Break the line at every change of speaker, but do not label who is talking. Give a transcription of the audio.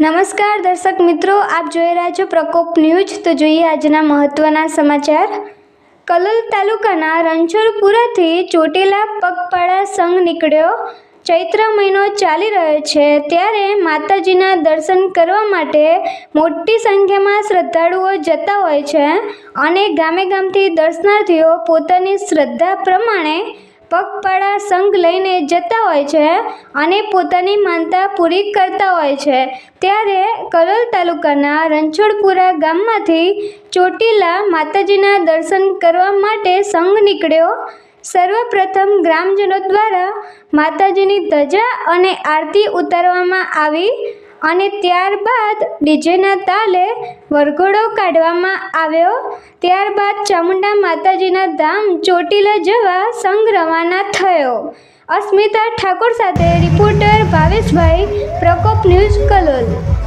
નમસ્કાર, દર્શક મિત્રો, આપ જોઈ રહ્યા છો પ્રકોપ ન્યૂઝ. તો જોઈએ આજના મહત્વના સમાચાર. કલોલ તાલુકાના રણછોડપુરાથી ચોટીલા પગપાળા સંઘ નીકળ્યો. ચૈત્ર મહિનો ચાલી રહ્યો છે. ત્યારે માતાજીના દર્શન કરવા માટે મોટી સંખ્યામાં શ્રદ્ધાળુઓ જતા હોય છે અને ગામે ગામથી દર્શનાર્થીઓ પોતાની શ્રદ્ધા પ્રમાણે પગપાળા સંઘ લઈને જતા હોય છે અને પોતાની માનતા પૂરી કરતા હોય છે. ત્યારે કલોલ તાલુકાના રણછોડપુરા ગામમાંથી ચોટીલા માતાજીના દર્શન કરવા માટે સંઘ નીકળ્યો. સર્વપ્રથમ ગ્રામજનો દ્વારા માતાજીની ધજા અને આરતી ઉતારવામાં આવી. અને ત્યારબાદ ડીજેના તાલે વરઘોડો કાઢવામાં આવ્યો. ત્યારબાદ ચામુંડા માતાજીના ધામ ચોટીલા જવા સંઘ રવાના થયો. અસ્મિતા ઠાકોર સાથે રિપોર્ટર ભાવેશભાઈ, પ્રકોપ ન્યૂઝ કલોલ.